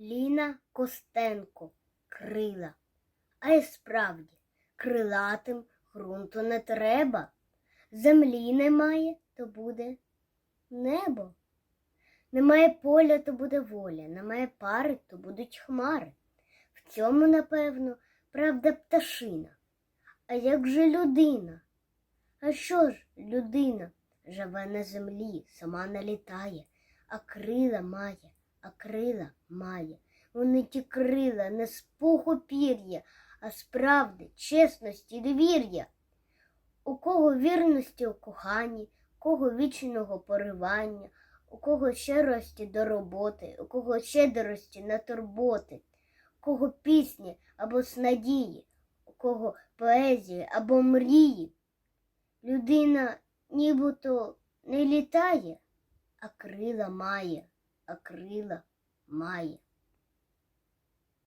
Ліна Костенко крила. А й справді, крилатим ґрунту не треба. Землі немає, то буде небо. Немає поля, то буде воля, немає пари, то будуть хмари. В цьому, напевно, правда пташина. А як же людина? А що ж людина живе на землі, сама не літає, а крила має, а крила має. Вони ті крила не з пуху пір'я, а з правди, чесності, довір'я. У кого вірності у коханні, у кого вічного поривання, у кого щирості до роботи, у кого щедрості на турботи, у кого пісні або снадії, у кого поезії або мрії. Людина нібито не літає, а крила має, а крила має.